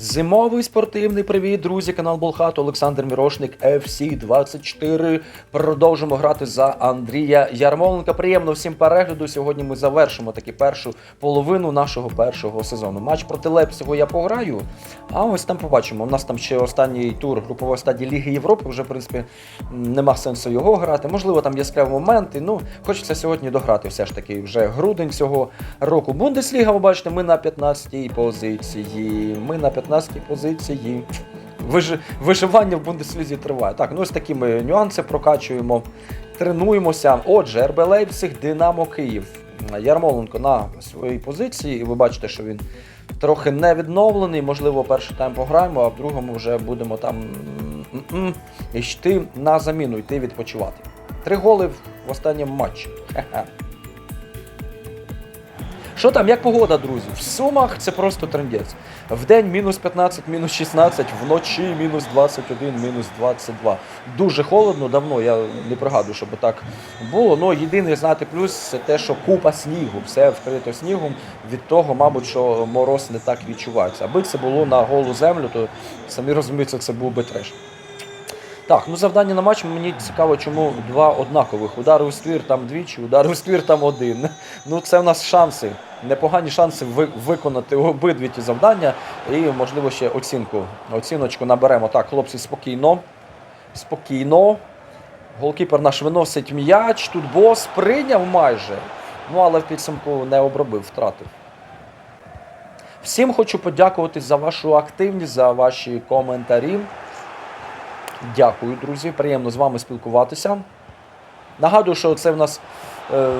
Зимовий спортивний привіт, друзі, канал Болхат, Олександр Мірошник, FC 24. Продовжимо грати за Андрія Ярмоленка. Приємно всім перегляду. Сьогодні ми завершимо таки першу половину нашого першого сезону. Матч проти Лепсього я пограю. А ось там побачимо. У нас там ще останній тур групової стадії Ліги Європи. Вже в принципі нема сенсу його грати. Можливо, там яскраві моменти. Ну, хочеться сьогодні дограти все ж таки. Вже грудень цього року. Бундесліга, ви бачите, ми на 15-й позиції. Ми на 15-й позиції. Виж... Виживання в Бундеслізі триває. Так, ну ось такі ми нюанси прокачуємо, тренуємося. Отже, РБ Лейпциг, Динамо Київ. Ярмоленко на своїй позиції, і ви бачите, що він трохи не відновлений. Можливо, перший тайм пограємо, а в другому вже будемо там йти на заміну, йти відпочивати. Три голи в останньому матчі. Що там, як погода, друзі? В Сумах це просто трендець. В день мінус 15, мінус 16, вночі мінус 21, мінус 22. Дуже холодно, давно я не пригадую, щоб так було. Ну, єдиний знаєте, плюс це те, що купа снігу, все вкрито снігом. Від того, мабуть, що мороз не так відчувається. Аби це було на голу землю, то самі розумієте, це був би треш. Так, ну завдання на матч мені цікаво, чому два однакових. Удари у ствір там двічі, удари у ствір там один. Ну це в нас шанси, непогані шанси ви- виконати обидві ті завдання і, можливо, ще оцінку. Оціночку наберемо. Так, хлопці, спокійно. Спокійно. Голкіпер наш виносить м'яч. Тут бос прийняв майже. Ну, але в підсумку не обробив, втратив. Всім хочу подякувати за вашу активність, за ваші коментарі. Дякую, друзі. Приємно з вами спілкуватися. Нагадую, що це в нас е,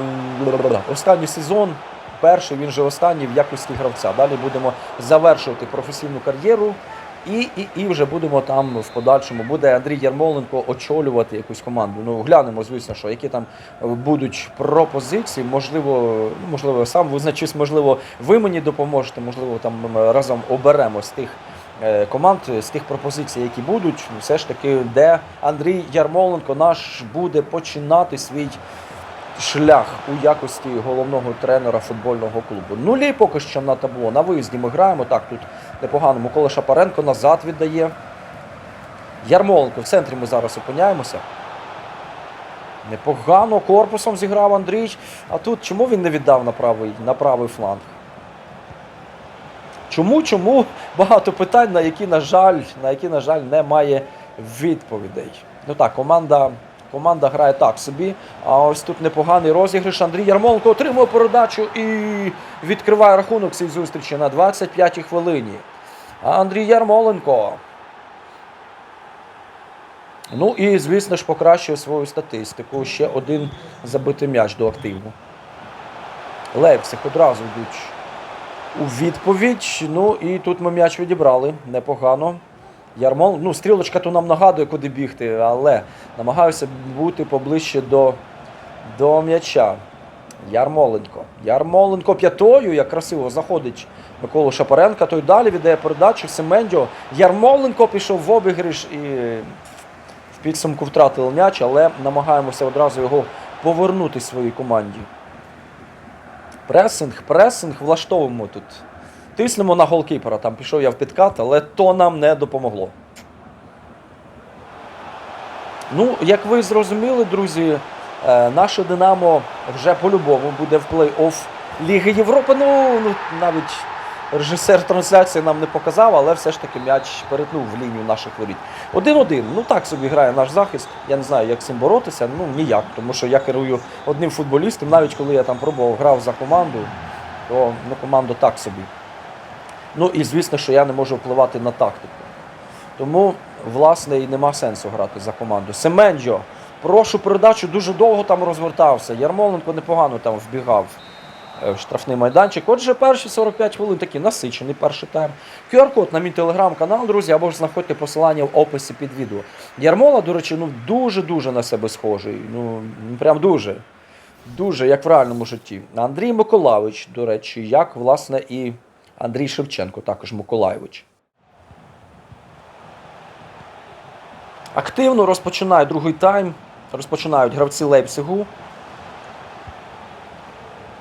останній сезон. Перший, він же останній в якості гравця. Далі будемо завершувати професійну кар'єру. І, і, і вже будемо там в подальшому. Буде Андрій Ярмоленко очолювати якусь команду. Ну, глянемо, звісно, що які там будуть пропозиції. Можливо, ну, можливо, сам визначусь, можливо, ви мені допоможете, можливо, там разом оберемо з тих команд, з тих пропозицій, які будуть, все ж таки, де Андрій Ярмоленко наш буде починати свій шлях у якості головного тренера футбольного клубу. Нулі поки що на табло. На виїзді ми граємо. Так, тут непогано. Микола Шапаренко назад віддає. Ярмоленко в центрі ми зараз опиняємося. Непогано корпусом зіграв Андрійч. А тут чому він не віддав на правий, на правий фланг? Чому, чому багато питань, на які, на жаль, на які, на жаль, немає відповідей. Ну так, команда, команда грає так собі. А ось тут непоганий розіграш. Андрій Ярмоленко отримує передачу і відкриває рахунок цій зустрічі на 25-й хвилині. Андрій Ярмоленко. Ну і, звісно ж, покращує свою статистику. Ще один забитий м'яч до активу. Лейпциг одразу йдуть у відповідь. Ну і тут ми м'яч відібрали непогано. Ярмол, ну, стрілочка то нам нагадує, куди бігти, але намагаюся бути поближче до, до м'яча. Ярмоленко. Ярмоленко п'ятою, як красиво заходить Миколу Шапаренка. Той далі віддає передачу Семендьо. Ярмоленко пішов в обігриш і в підсумку втратили м'яч, але намагаємося одразу його повернути своїй команді. Пресинг, пресинг влаштовуємо тут. Тиснемо на голкіпера. Там пішов я в підкат, але то нам не допомогло. Ну, як ви зрозуміли, друзі, е, наше Динамо вже по-любому буде в плей-офф Ліги Європи. Ну, ну, навіть режисер трансляції нам не показав, але все ж таки м'яч перетнув в лінію наших воріт. Один-один. Ну так собі грає наш захист. Я не знаю, як з цим боротися. Ну ніяк, тому що я керую одним футболістом. Навіть коли я там пробував грав за команду, то ну, команду так собі. Ну і звісно, що я не можу впливати на тактику. Тому, власне, і нема сенсу грати за команду. Семенджо, прошу передачу, дуже довго там розвертався. Ярмоленко непогано там вбігав в штрафний майданчик. Отже, перші 45 хвилин такі насичений перший тайм. QR-код на мій телеграм-канал, друзі, або ж знаходьте посилання в описі під відео. Ярмола, до речі, ну дуже-дуже на себе схожий. Ну, прям дуже. Дуже, як в реальному житті. Андрій Миколайович, до речі, як, власне, і Андрій Шевченко, також Миколайович. Активно розпочинає другий тайм. Розпочинають гравці Лейпцигу.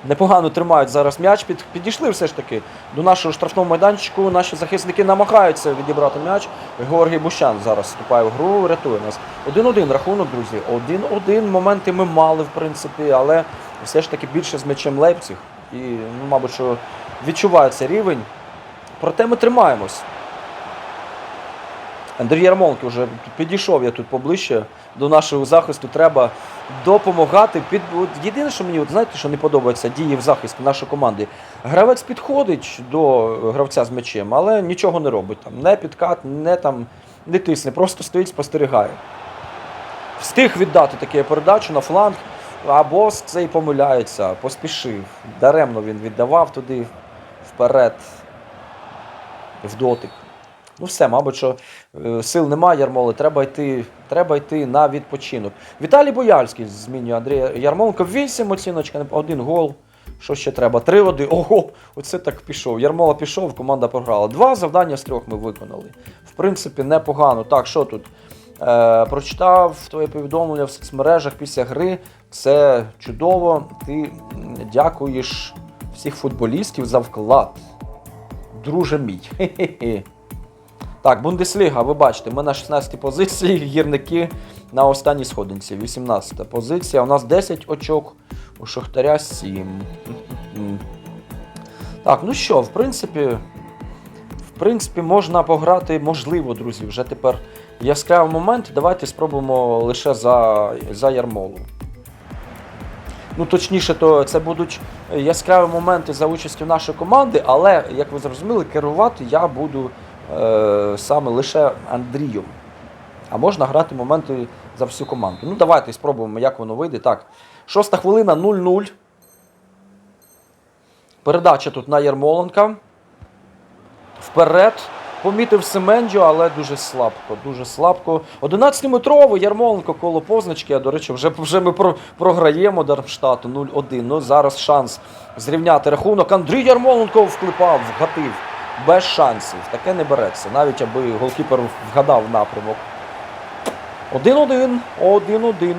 Непогано тримають зараз м'яч. Під, підійшли все ж таки до нашого штрафного майданчику. Наші захисники намагаються відібрати м'яч. Георгій Бущан зараз вступає в гру, рятує нас. 1-1 рахунок, друзі. 1-1 моменти ми мали, в принципі, але все ж таки більше з м'ячем Лейпциг. І, ну, мабуть, що відчувається рівень. Проте ми тримаємось. Андрій Ярмоленко вже підійшов я тут поближче до нашого захисту. Треба допомагати. Під... от Єдине, що мені, от, знаєте, що не подобається дії в захисті нашої команди. Гравець підходить до гравця з м'ячем, але нічого не робить. Там, не підкат, не, там, не тисне, просто стоїть, спостерігає. Встиг віддати таку передачу на фланг, а бос цей помиляється, поспішив. Даремно він віддавав туди вперед, в дотик. Ну все, мабуть, що е, сил немає, Ярмоли, треба йти, треба йти на відпочинок. Віталій Бояльський змінює Андрія Ярмоленко. 8 оціночка, один гол. Що ще треба? Три води. Ого, оце так пішов. Ярмола пішов, команда програла. Два завдання з трьох ми виконали. В принципі, непогано. Так, що тут? Е, прочитав твоє повідомлення в соцмережах після гри. Це чудово. Ти дякуєш всіх футболістів за вклад. Друже мій. Хе-хе-хе. Так, Бундесліга, ви бачите, ми на 16-й позиції, гірники на останній сходинці. 18-та позиція. У нас 10 очок, у Шахтаря 7. Так, ну що, в принципі, в принципі, можна пограти, можливо, друзі, вже тепер яскравий момент. Давайте спробуємо лише за, за ярмолу. Ну, точніше, то це будуть яскраві моменти за участю нашої команди, але, як ви зрозуміли, керувати я буду саме лише Андрієм. А можна грати моменти за всю команду. Ну, давайте спробуємо, як воно вийде. Так, шоста хвилина 0-0. Передача тут на Ярмоленка. Вперед. Помітив Семенджо, але дуже слабко. Дуже слабко. 11-метровий Ярмоленко коло позначки. А до речі, вже, вже ми про, програємо Дармштату 0-1. Ну зараз шанс зрівняти рахунок. Андрій Ярмоленко вклипав, вгатив. Без шансів. Таке не береться. Навіть аби голкіпер вгадав напрямок. 1-1. 1-1.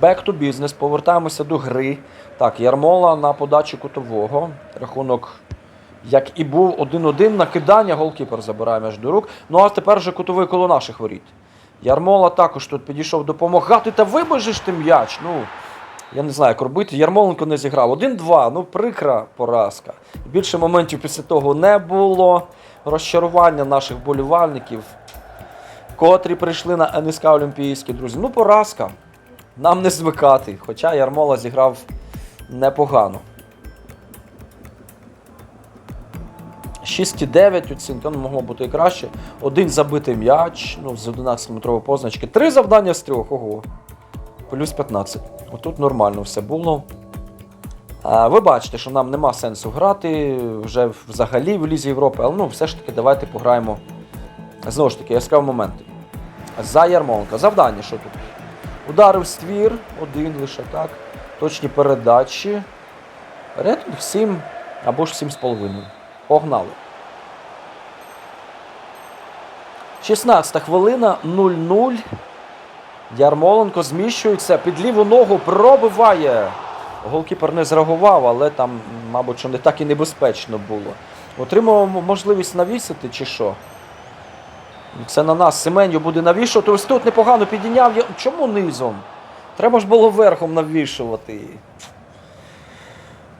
Back to business. Повертаємося до гри. Так, Ярмола на подачу кутового. Рахунок, як і був 1-1. Накидання голкіпер забирає м'яч до рук. Ну а тепер вже кутовий коло наших воріт. Ярмола також тут підійшов допомагати. Та вибежиш ти м'яч. Ну, я не знаю, як робити. Ярмоленко не зіграв. 1-2. Ну, прикра поразка. Більше моментів після того не було. Розчарування наших болівальників, котрі прийшли на НСК Олімпійські, друзі. Ну, поразка. Нам не звикати. Хоча Ярмола зіграв непогано. 6,9 оцінка, ну могло бути і краще. Один забитий м'яч, ну, з 11-метрової позначки. Три завдання з трьох, ого. Плюс 15. Отут нормально все було. Ви бачите, що нам нема сенсу грати вже взагалі в Лізі Європи, але ну, все ж таки давайте пограємо. Знову ж таки, яскраві моменти. За Ярмоленка. Завдання, що тут? Ударив ствір, один лише так. Точні передачі. Рейтинг 7 або ж 7,5. Погнали. 16 хвилина 0-0. Ярмоленко зміщується під ліву ногу, пробиває. Голкіпер не зреагував, але там, мабуть, що не так і небезпечно було. Отримав можливість навісити чи що? Це на нас Семеню буде навішувати. Ось тут непогано підійняв. Чому низом? Треба ж було верхом навішувати.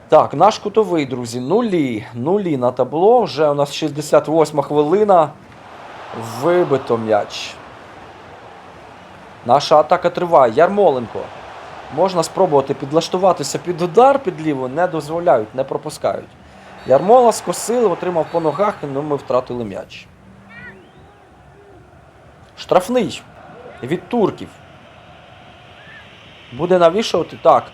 Так, наш кутовий, друзі, нулі. Нулі на табло. Вже у нас 68 хвилина. Вибито м'яч. Наша атака триває. Ярмоленко. Можна спробувати підлаштуватися під удар під ліву, не дозволяють, не пропускають. Ярмола скосили, отримав по ногах, ну ми втратили м'яч. Штрафний від турків. Буде навішувати. Так.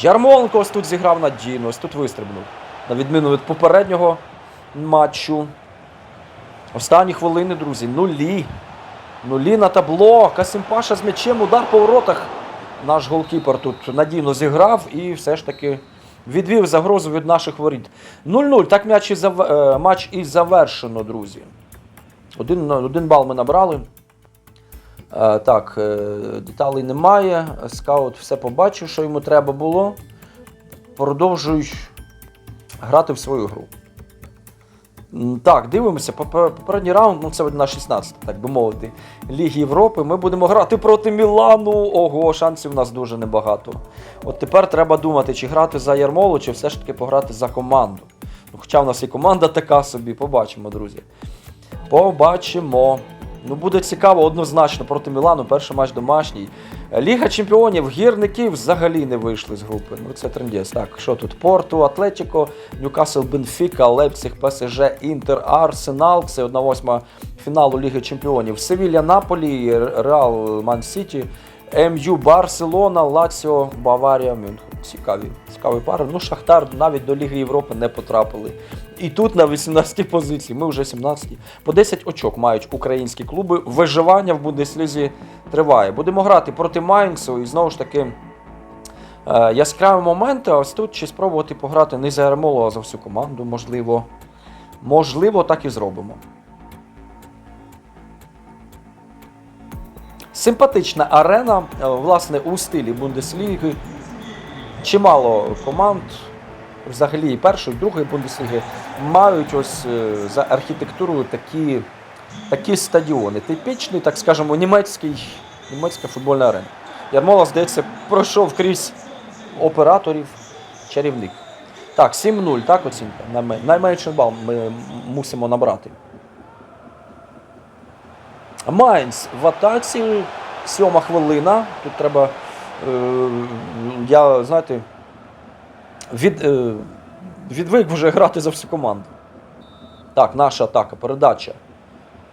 Ярмоленко ось тут зіграв надійно, ось тут вистрибнув. На відміну від попереднього матчу. Останні хвилини, друзі, нулі. Нулі на табло. Касимпаша з м'ячем, удар по воротах. Наш голкіпер тут надійно зіграв і все ж таки відвів загрозу від наших воріт. 0-0. Так м'яч і зав... е, матч і завершено, друзі. Один, один бал ми набрали. Е, так, е, деталей немає. Скаут все побачив, що йому треба було. продовжують грати в свою гру. Так, дивимося. Попе- Попередній раунд, ну це на 16, так би мовити, Ліги Європи. Ми будемо грати проти Мілану. Ого, шансів у нас дуже небагато. От тепер треба думати, чи грати за Ярмолу, чи все ж таки пограти за команду. Ну, хоча в нас і команда така собі, побачимо, друзі. Побачимо. Ну, буде цікаво однозначно проти Мілану. Перший матч домашній. Ліга чемпіонів, гірники взагалі не вийшли з групи. Ну це трендець. Так, що тут? Порту, Атлетіко, Ньюкасл, Бенфіка, Лейпциг, ПСЖ, Інтер, Арсенал. Це 1-8 фіналу Ліги Чемпіонів. Севілля, Наполі, Реал, Ман Сіті, МЮ, Барселона, Лаціо, Баварія, Мюнхен. Цікаві, цікаві пари. Ну, Шахтар навіть до Ліги Європи не потрапили. І тут на 18-й позиції, ми вже 17-ті. По 10 очок мають українські клуби. Виживання в Бундеслізі триває. Будемо грати проти Майнцу і знову ж таки. е, Яскраві моменти, ось тут чи спробувати пограти не за Ярмолу, а за всю команду, можливо. Можливо, так і зробимо. Симпатична арена, е, власне, у стилі Бундесліги. Чимало команд, взагалі і першої, і другої Бундесліги, мають ось е, за архітектурою такі, такі стадіони. Типічний, так скажемо, німецький, німецька футбольна арена. Ярмола, здається, пройшов крізь операторів чарівник. Так, 7-0, так оцінка. Найменший бал ми мусимо набрати. Майнц в атаці. Сьома хвилина. Тут треба. Е, я, знаєте, від, е, відвик вже грати за всю команду. Так, наша атака, передача.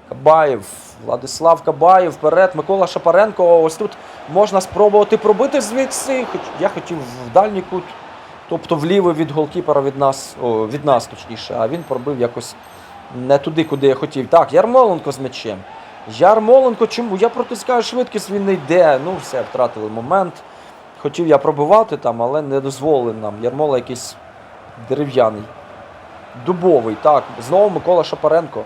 Кабаєв, Владислав Кабаєв, вперед, Микола Шапаренко. Ось тут можна спробувати пробити звідси. Я хотів в дальній кут, тобто влівий від голкіпера від нас, о, від нас точніше, а він пробив якось не туди, куди я хотів. Так, Ярмоленко з м'ячем. Ярмоленко, чому? Я протискаю швидкість, він не йде. Ну, все, втратили момент. Хотів я пробивати там, але не дозволили нам. Ярмола якийсь дерев'яний. Дубовий. Так, знову Микола Шапаренко.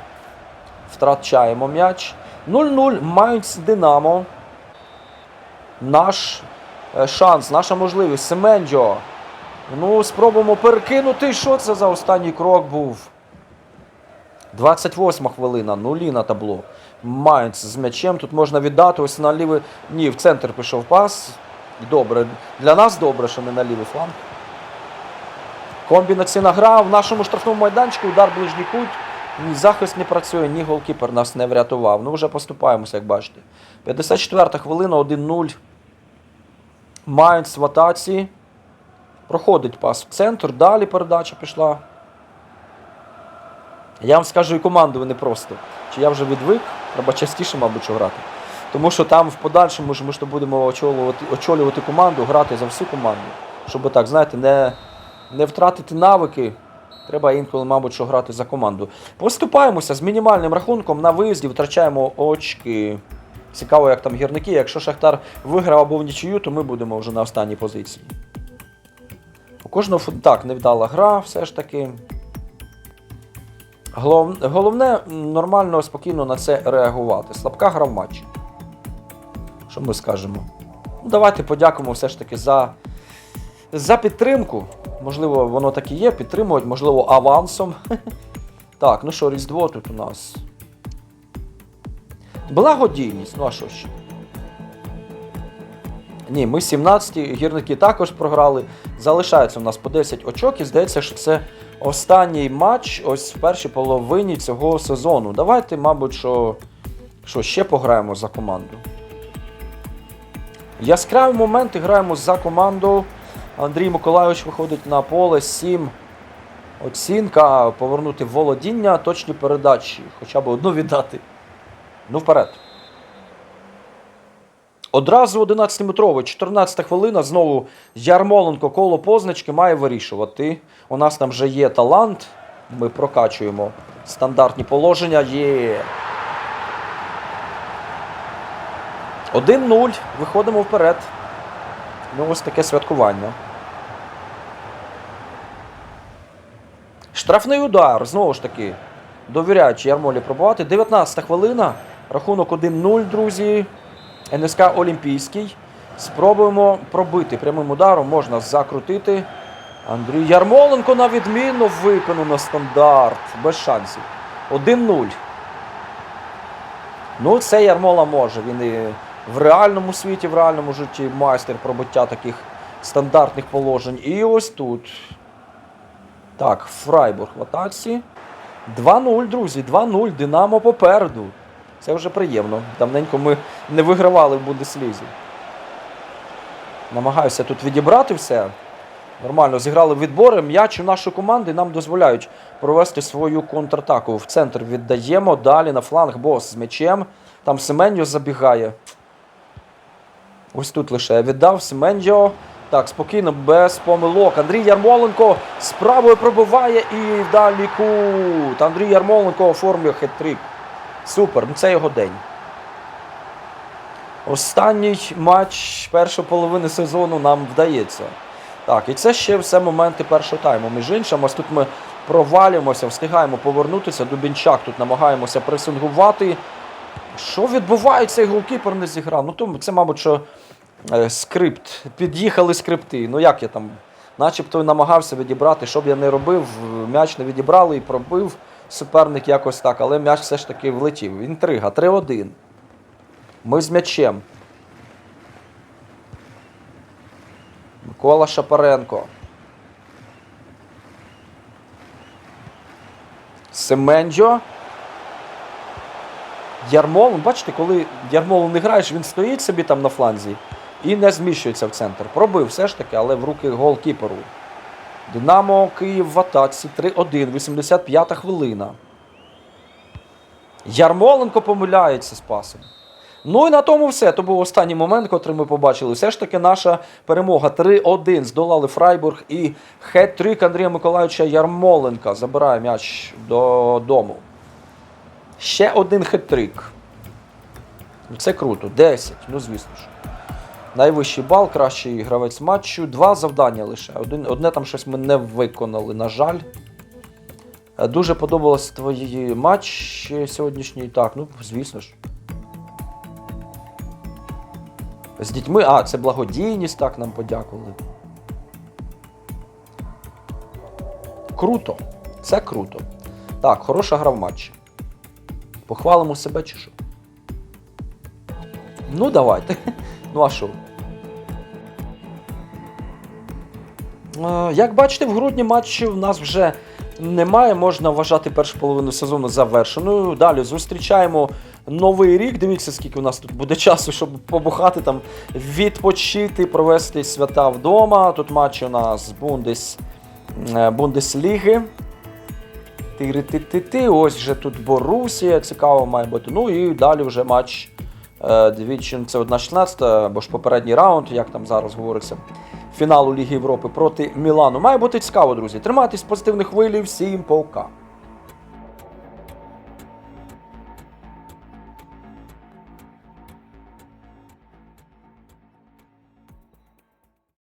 Втрачаємо м'яч. 0-0. Майнц Динамо. Наш е, шанс, наша можливість. Семенджо. Ну, спробуємо перекинути. Що це за останній крок був? 28 хвилина, нулі на табло. Майнц з м'ячем. Тут можна віддати. Ось на лівий. Ні, в центр пішов пас. Добре. Для нас добре, що не на лівий фланг. Комбінаційна гра в нашому штрафному майданчику, удар ближній кут. Ні захист не працює, ні голкіпер нас не врятував. Ну вже поступаємося, як бачите. 54-та хвилина, 1-0. Майнц в атаці. Проходить пас в центр. Далі передача пішла. Я вам скажу і команду не просто. Чи я вже відвик, треба частіше, мабуть, що грати. Тому що там в подальшому ж ми ж будемо очолювати, очолювати команду, грати за всю команду. Щоб так, знаєте, не, не втратити навики. Треба інколи, мабуть, що грати за команду. Поступаємося з мінімальним рахунком на виїзді, втрачаємо очки. Цікаво, як там гірники. Якщо Шахтар виграв або в нічию, то ми будемо вже на останній позиції. У кожного фут- так, невдала гра, все ж таки. Голов... Головне нормально, спокійно на це реагувати. Слабка гра в матчі. Що ми скажемо? Ну, давайте подякуємо все ж таки за, за підтримку. Можливо, воно так і є, підтримують, можливо, авансом. Так, ну що, Різдво тут у нас. Благодійність, ну а що ще? Ні, ми 17 гірники також програли. Залишається у нас по 10 очок, і здається, що це останній матч ось в першій половині цього сезону. Давайте, мабуть, що, що ще пограємо за команду. Яскраві моменти граємо за команду. Андрій Миколайович виходить на поле 7. Оцінка, повернути володіння, точні передачі. Хоча б одну віддати. Ну, вперед. Одразу 11-метровий, 14 хвилина. Знову Ярмоленко коло позначки має вирішувати. У нас там вже є талант. Ми прокачуємо стандартні положення. Є. 1-0. Виходимо вперед. Ну, ось таке святкування. Штрафний удар. Знову ж таки. Довіряючи Ярмолі пробувати. 19 хвилина. Рахунок 1-0, друзі. НСК Олімпійський. Спробуємо пробити прямим ударом, можна закрутити. Андрій Ярмоленко на відміну виконано стандарт. Без шансів. 1-0. Ну, це Ярмола може. Він і в реальному світі, в реальному житті майстер пробиття таких стандартних положень. І ось тут. Так, Фрайбург в атаці. 2-0, друзі, 2-0. Динамо попереду. Це вже приємно. Давненько ми не вигравали в Бундеслізі. Намагаюся тут відібрати все. Нормально зіграли відбори. М'яч у нашої команди нам дозволяють провести свою контратаку. В центр віддаємо. Далі на фланг бос з м'ячем. Там Семеньо забігає. Ось тут лише віддав Семеньо. Так, спокійно, без помилок. Андрій Ярмоленко з правою пробиває і далі кут. Андрій Ярмоленко оформлює хет-трик. Супер, ну це його день. Останній матч першої половини сезону нам вдається. Так, і це ще все моменти першого тайму. Між іншим, ось тут ми провалюємося, встигаємо повернутися. Дубінчак тут намагаємося пресингувати. Що відбувається, цей голкіпер не зіграв? Ну, то це, мабуть, що е, скрипт. Під'їхали скрипти. Ну як я там, начебто намагався відібрати, що б я не робив, м'яч не відібрали і пробив суперник якось так, але м'яч все ж таки влетів. Інтрига, 3-1. Ми з м'ячем. Микола Шапаренко. Семенджо. Ярмол, бачите, коли Ярмолу не граєш, він стоїть собі там на фланзі і не зміщується в центр. Пробив все ж таки, але в руки голкіперу. Динамо Київ в атаці 3-1, 85-та хвилина. Ярмоленко помиляється з пасом. Ну і на тому все. То був останній момент, котрий ми побачили. Все ж таки наша перемога 3-1. Здолали Фрайбург і хет-трик Андрія Миколаївича Ярмоленка. Забирає м'яч додому. Ще один хет-трик. Ну, Це круто. 10. Ну, звісно ж. Найвищий бал, кращий гравець матчу. Два завдання лише. Один, одне там щось ми не виконали, на жаль. Е, Дуже подобалось твої матч сьогоднішній. Так, ну, звісно ж. З дітьми. А, це благодійність, так нам подякували. Круто. Це круто. Так, хороша гра в матчі. Похвалимо себе чи що? Ну, давайте. Ну, а що? Е, Як бачите, в грудні матчів в нас вже немає. Можна вважати першу половину сезону завершеною. Далі зустрічаємо новий рік. Дивіться, скільки у нас тут буде часу, щоб побухати там, відпочити, провести свята вдома. Тут матчі у нас Бундес, е, Бундесліги. Ти-ти-ти-ти. Ось вже тут Борусія, цікаво має бути. Ну і далі вже матч. е, Двічі це 1-16, бо ж попередній раунд, як там зараз говориться, фіналу Ліги Європи проти Мілану. Має бути цікаво, друзі. Тримайтесь позитивних хвилі. Всім пока.